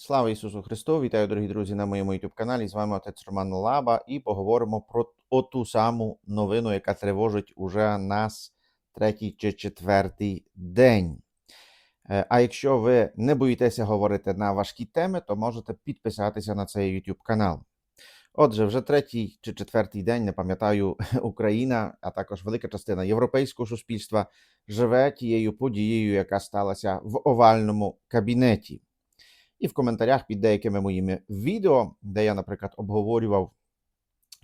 Слава Ісусу Христу! Вітаю, дорогі друзі, на моєму youtube каналі. З вами отець Роман Лаба, і поговоримо про оту саму новину, яка тривожить уже нас третій чи четвертий день. Е, А якщо ви не боїтеся говорити на важкі теми, то можете підписатися на цей YouTube канал. Отже, вже третій чи четвертий день, не пам'ятаю, Україна, а також велика частина європейського суспільства живе тією подією, яка сталася в овальному кабінеті. І в коментарях під деякими моїми відео, де я, наприклад, обговорював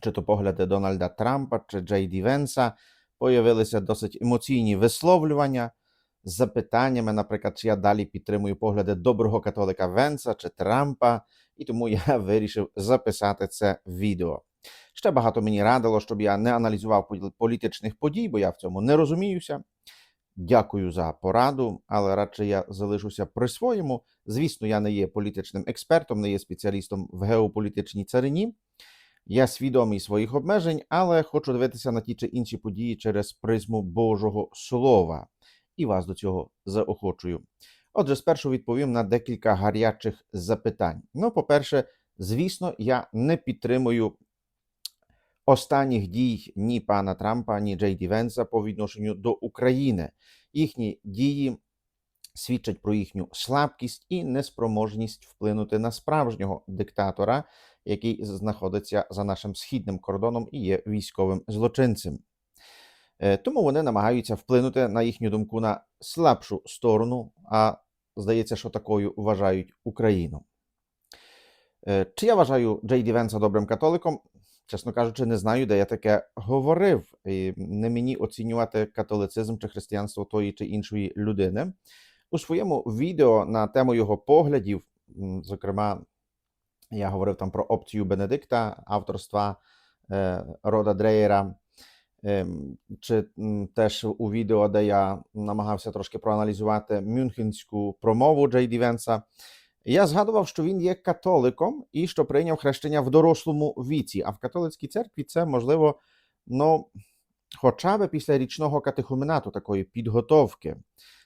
чи то погляди Дональда Трампа чи Джей Ді Венса, появилися досить емоційні висловлювання з запитаннями, наприклад, чи я далі підтримую погляди доброго католика Венса чи Трампа, і тому я вирішив записати це відео. Ще багато мені радило, щоб я не аналізував політичних подій, бо я в цьому не розуміюся. Дякую за пораду, але радше я залишуся при своєму. Звісно, я не є політичним експертом, не є спеціалістом в геополітичній царині. Я свідомий своїх обмежень, але хочу дивитися на ті чи інші події через призму Божого Слова і вас до цього заохочую. Отже, спершу відповім на декілька гарячих запитань. Ну, по-перше, звісно, я не підтримую останніх дій ні пана Трампа, ні Джей Ді Венса по відношенню до України. Їхні дії свідчать про їхню слабкість і неспроможність вплинути на справжнього диктатора, який знаходиться за нашим східним кордоном і є військовим злочинцем. Е, Тому вони намагаються вплинути на їхню думку на слабшу сторону, а здається, що такою вважають Україну. Е, Чи я вважаю Джей Ді Венса добрим католиком? Чесно кажучи, не знаю, де я таке говорив. І не мені оцінювати католицизм чи християнство тої чи іншої людини. У своєму відео на тему його поглядів, зокрема, я говорив там про опцію Бенедикта, авторства е, Рода Дрейера, ем, чи теж у відео, де я намагався трошки проаналізувати мюнхенську промову Джей Ді Венса. Я згадував, що він є католиком і що прийняв хрещення в дорослому віці. А в католицькій церкві це можливо, ну, хоча б після річного катехуменату, такої підготовки.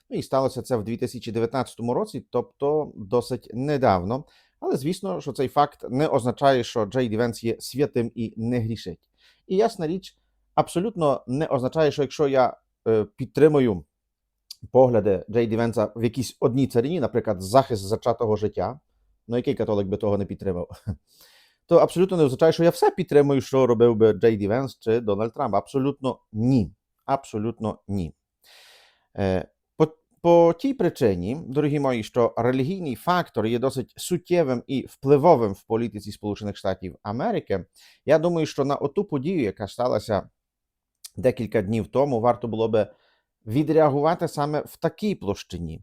Ну і сталося це в 2019 році, тобто досить недавно. Але звісно, що цей факт не означає, що Джей Ді Венс є святим і не грішить. І ясна річ, абсолютно не означає, що якщо я е, підтримую погляди Джей Ді Венса в якійсь одній царині, наприклад, захист зачатого життя, ну який католик би того не підтримав, то абсолютно не означає, що я все підтримую, що робив би Джей Ді Венс чи Дональд Трамп. Абсолютно ні. Абсолютно ні. Е, По, по тій причині, дорогі мої, що релігійний фактор є досить суттєвим і впливовим в політиці Сполучених Штатів Америки, я думаю, що на оту подію, яка сталася декілька днів тому, варто було би відреагувати саме в такій площині.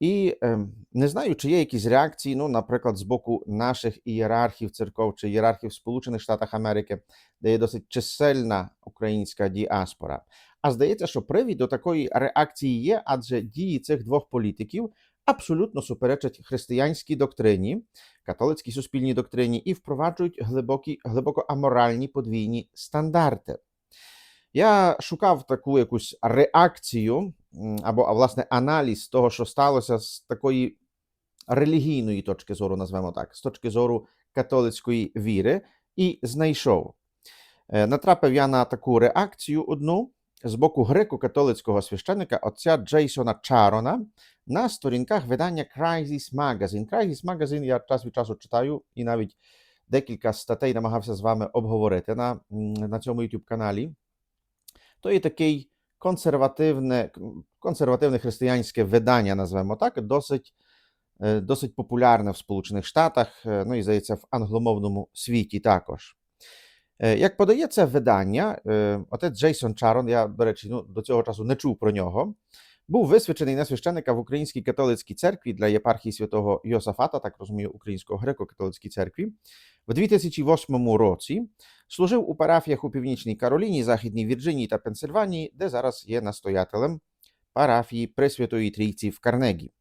І ем, не знаю, чи є якісь реакції, ну, наприклад, з боку наших ієрархів церков чи ієрархів Сполучених Штатах Америки, де є досить чисельна українська діаспора. А здається, що привід до такої реакції є, адже дії цих двох політиків абсолютно суперечать християнській доктрині, католицькій суспільній доктрині і впроваджують глибокі, глибоко аморальні подвійні стандарти. Я шукав таку якусь реакцію або, власне, аналіз того, що сталося з такої релігійної точки зору, назвемо так, з точки зору католицької віри, і знайшов. Е, Натрапив я на таку реакцію одну з боку греко-католицького священника отця Джейсона Чарона на сторінках видання Crisis Magazine. Crisis Magazine я час від часу читаю і навіть декілька статей намагався з вами обговорити на, на цьому YouTube каналі. То є такий консервативне, християнське видання, назвемо так, досить, е, досить популярне в Сполучених Штатах, е, ну і здається, в англомовному світі також. Е, Як подає це видання, е, отець Джейсон Чарон, я, до речі, ну, до цього часу не чув про нього, був висвячений на священника в Українській католицькій церкві для єпархії святого Йосафата, так розумію, Української греко-католицькій церкві. В 2008 році служив у парафіях у Північній Кароліні, Західній Вірджинії та Пенсильванії, де зараз є настоятелем парафії Пресвятої Трійці в Карнегі.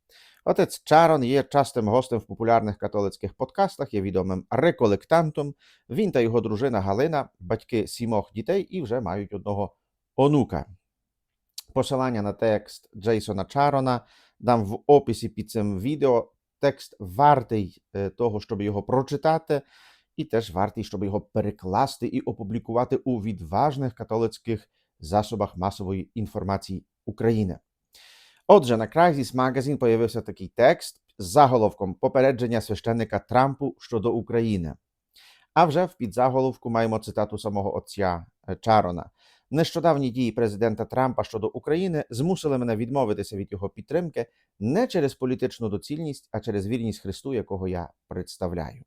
Отець Чарон є частим гостем в популярних католицьких подкастах, є відомим реколектантом. Він та його дружина Галина, батьки сімох дітей і вже мають одного онука. Посилання на текст Джейсона Чарона дам в описі під цим відео. текст вартий е, того, щоб його прочитати, і теж вартий, щоб його перекласти і опублікувати у відважних католицьких засобах масової інформації України. Отже, на Crisis Magazine появився такий текст з заголовком Попередження священника Трампу щодо України. А вже в підзаголовку маємо цитату самого отця е, Чарона. Нещодавні дії президента Трампа щодо України змусили мене відмовитися від його підтримки не через політичну доцільність, а через вірність Христу, якого я представляю.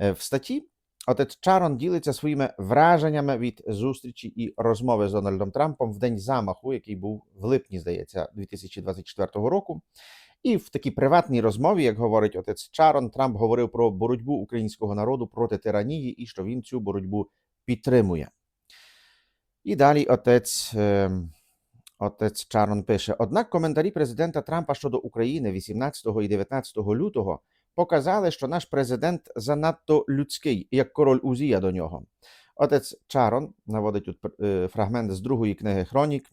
Е, В статті отець Чарон ділиться своїми враженнями від зустрічі і розмови з Дональдом Трампом в день замаху, який був в липні, здається, 2024 року. І в такій приватній розмові, як говорить отець Чарон, Трамп говорив про боротьбу українського народу проти тиранії і що він цю боротьбу підтримує. І далі отець, отець Чарон пише: однак коментарі президента Трампа щодо України 18 і 19 лютого показали, що наш президент занадто людський, як король Узія до нього. Отець Чарон наводить тут фрагмент з другої книги Хронік.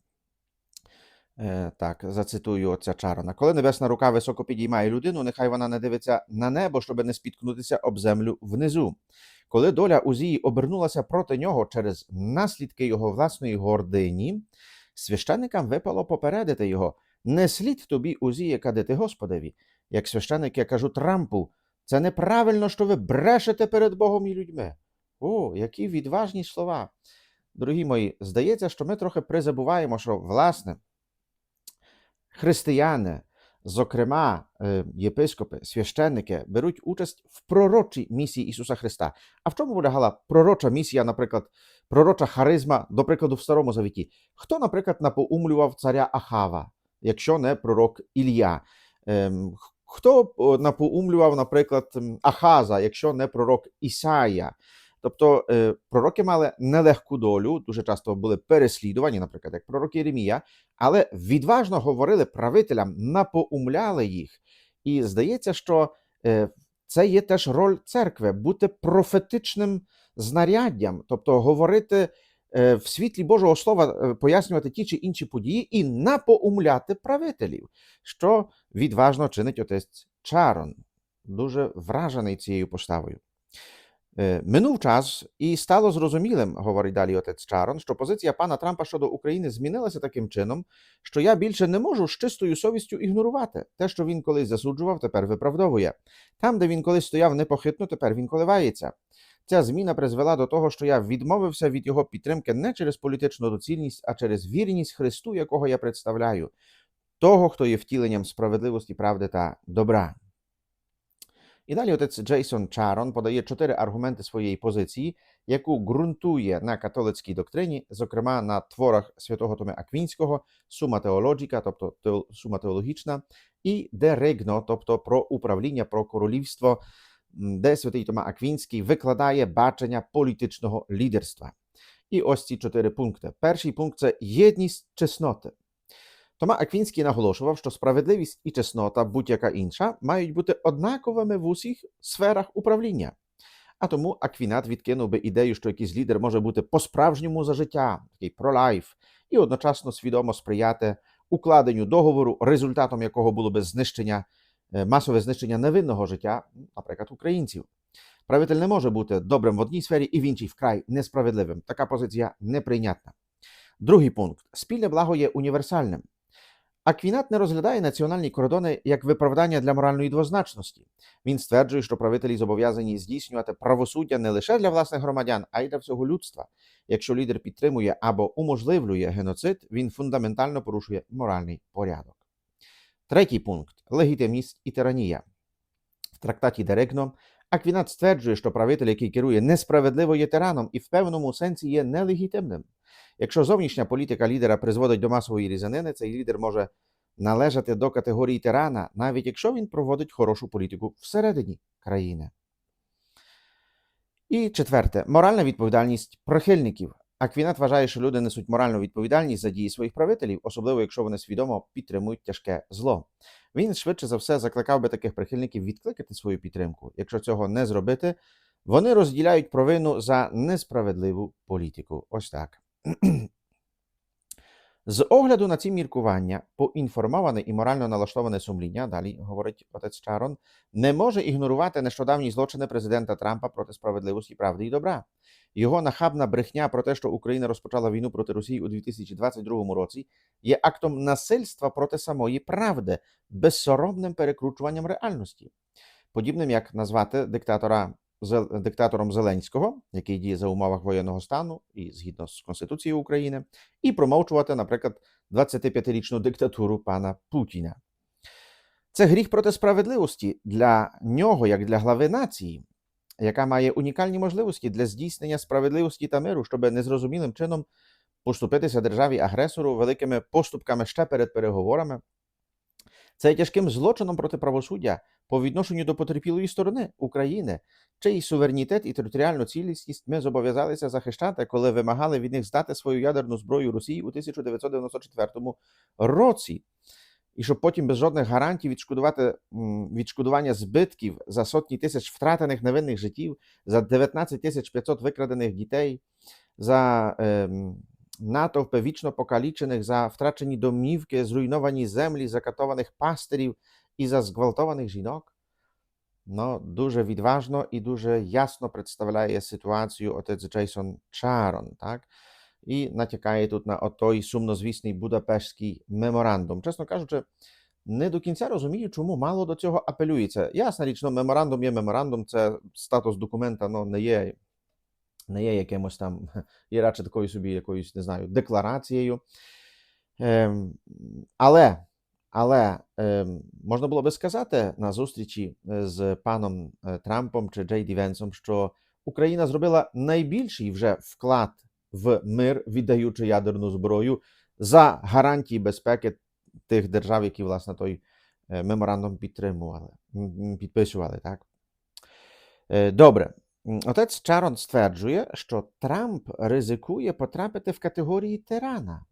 Е, Так, зацитую отця Чарона. Коли небесна рука високо підіймає людину, нехай вона не дивиться на небо, щоб не спіткнутися об землю внизу. Коли доля Узії обернулася проти нього через наслідки його власної гордині, священникам випало попередити його: не слід тобі Узії кадити Господеві. Як священник, я кажу Трампу, це неправильно, що ви брешете перед Богом і людьми. О, які відважні слова. Дорогі мої, здається, що ми трохи призабуваємо, що, власне, християни, зокрема е, єпископи, священники, беруть участь в пророчій місії Ісуса Христа. А в чому полягала пророча місія, наприклад, пророча харизма, до прикладу, в Старому Завіті? Хто, наприклад, напоумлював царя Ахава, якщо не пророк Ілля? Ем, Хто напоумлював, наприклад, Ахаза, якщо не пророк Ісая? Тобто е, пророки мали нелегку долю, дуже часто були переслідувані, наприклад, як пророк Єремія, але відважно говорили правителям, напоумляли їх. І здається, що е, це є теж роль церкви бути профетичним знаряддям, тобто говорити е, в світлі Божого Слова, пояснювати ті чи інші події і напоумляти правителів, що відважно чинить отець Чарон. Дуже вражений цією поставою. Е, Минув час, і стало зрозумілим, говорить далі отець Чарон, що позиція пана Трампа щодо України змінилася таким чином, що я більше не можу з чистою совістю ігнорувати те, що він колись засуджував, тепер виправдовує. Там, де він колись стояв непохитно, тепер він коливається. Ця зміна призвела до того, що я відмовився від його підтримки не через політичну доцільність, а через вірність Христу, якого я представляю, того, хто є втіленням справедливості, правди та добра. І далі отець Джейсон Чарон подає чотири аргументи своєї позиції, яку ґрунтує на католицькій доктрині, зокрема на творах святого Томи Аквінського, сума теологіка, тобто сума теологічна, і де регно, тобто про управління, про королівство, де святий Тома Аквінський викладає бачення політичного лідерства. І ось ці чотири пункти. Перший пункт це єдність чесноти. Тома Аквінський наголошував, що справедливість і чеснота, будь-яка інша, мають бути однаковими в усіх сферах управління. А тому Аквінат відкинув би ідею, що якийсь лідер може бути по-справжньому за життя, такий про-лайф, і одночасно свідомо сприяти укладенню договору, результатом якого було би знищення, е, масове знищення невинного життя, наприклад, українців. Правитель не може бути добрим в одній сфері і в іншій вкрай несправедливим. Така позиція неприйнятна. Другий пункт: спільне благо є універсальним. Аквінат не розглядає національні кордони як виправдання для моральної двозначності. Він стверджує, що правителі зобов'язані здійснювати правосуддя не лише для власних громадян, а й для всього людства. Якщо лідер підтримує або уможливлює геноцид, він фундаментально порушує моральний порядок. Третій пункт легітимність і тиранія. В трактаті Дерегно Аквінат стверджує, що правитель, який керує несправедливо, є тираном і в певному сенсі є нелегітимним. Якщо зовнішня політика лідера призводить до масової різанини, цей лідер може належати до категорії тирана, навіть якщо він проводить хорошу політику всередині країни. І четверте моральна відповідальність прихильників. Аквінат вважає, що люди несуть моральну відповідальність за дії своїх правителів, особливо якщо вони свідомо підтримують тяжке зло. Він швидше за все закликав би таких прихильників відкликати свою підтримку. Якщо цього не зробити, вони розділяють провину за несправедливу політику. Ось так. З огляду на ці міркування, поінформоване і морально налаштоване сумління, далі говорить отець Чарон, не може ігнорувати нещодавні злочини президента Трампа проти справедливості, правди і добра. Його нахабна брехня про те, що Україна розпочала війну проти Росії у 2022 році, є актом насильства проти самої правди, безсоромним перекручуванням реальності, подібним як назвати диктатора диктатором Зеленського, який діє за умовах воєнного стану і згідно з Конституцією України, і промовчувати, наприклад, 25-річну диктатуру пана Путіна. Це гріх проти справедливості для нього, як для глави нації, яка має унікальні можливості для здійснення справедливості та миру, щоб незрозумілим чином поступитися державі агресору великими поступками ще перед переговорами. Це тяжким злочином проти правосуддя по відношенню до потерпілої сторони України, чий суверенітет і територіальну цілісність ми зобов'язалися захищати, коли вимагали від них здати свою ядерну зброю Росії у 1994 році. І щоб потім без жодних гарантій відшкодувати відшкодування збитків за сотні тисяч втратених невинних життів, за 19 тисяч 500 викрадених дітей, за ем, натовпи вічно покалічених, за втрачені домівки, зруйновані землі, закатованих пастирів і за зґвалтованих жінок. Ну, дуже відважно і дуже ясно представляє ситуацію отець Джейсон Чарон, так? І натякає тут на отой сумнозвісний Будапештський меморандум. Чесно кажучи, не до кінця розумію, чому мало до цього апелюється. Ясна річ, ну, меморандум є меморандум, це статус документа, ну, не є, не є якимось там, є радше такою собі якоюсь, не знаю, декларацією. Ем, але але ем, можна було би сказати на зустрічі е, з паном е, Трампом чи Джей Ді Венсом, що Україна зробила найбільший вже вклад в мир, віддаючи ядерну зброю за гарантії безпеки тих держав, які власне той е, меморандум підтримували, підписували. Так? Добре. Отець Чарон стверджує, що Трамп ризикує потрапити в категорії тирана.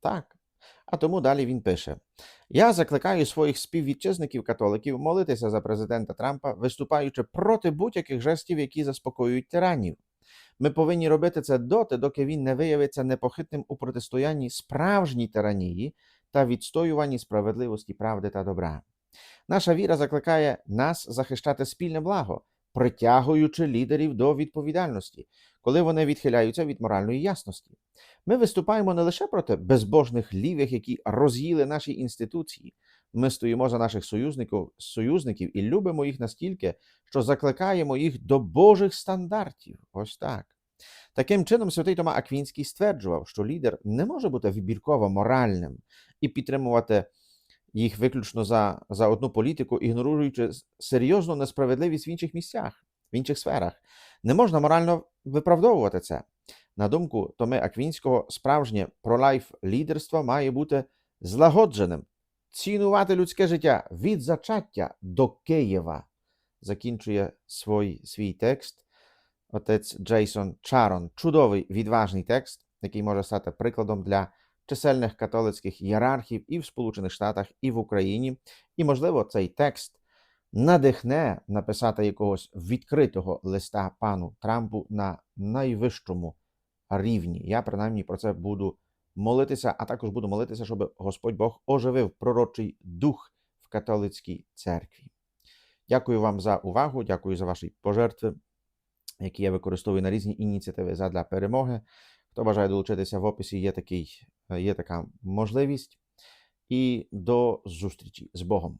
Так. А тому далі він пише: Я закликаю своїх співвітчизників католиків молитися за президента Трампа, виступаючи проти будь-яких жестів, які заспокоюють тиранів. Ми повинні робити це доти, доки він не виявиться непохитним у протистоянні справжній тиранії та відстоюванні справедливості, правди та добра. Наша віра закликає нас захищати спільне благо, притягуючи лідерів до відповідальності, коли вони відхиляються від моральної ясності. Ми виступаємо не лише проти безбожних лівих, які роз'їли наші інституції. Ми стоїмо за наших союзників, союзників і любимо їх настільки, що закликаємо їх до Божих стандартів. Ось так. Таким чином, святий Тома Аквінський стверджував, що лідер не може бути вибірково моральним і підтримувати їх виключно за, за одну політику, ігноруючи серйозну несправедливість в інших місцях, в інших сферах. Не можна морально виправдовувати це. На думку Томи Аквінського, справжнє пролайф лідерство має бути злагодженим, цінувати людське життя від зачаття до Києва. Закінчує свій, свій текст отець Джейсон Чарон. Чудовий відважний текст, який може стати прикладом для чисельних католицьких ієрархів і в Сполучених Штатах, і в Україні. І, можливо, цей текст надихне написати якогось відкритого листа пану Трампу на найвищому рівні. Я принаймні про це буду молитися, а також буду молитися, щоб Господь Бог оживив пророчий дух в католицькій церкві. Дякую вам за увагу, дякую за ваші пожертви, які я використовую на різні ініціативи задля перемоги. Хто бажає долучитися в описі, є, такий, є така можливість. І до зустрічі з Богом.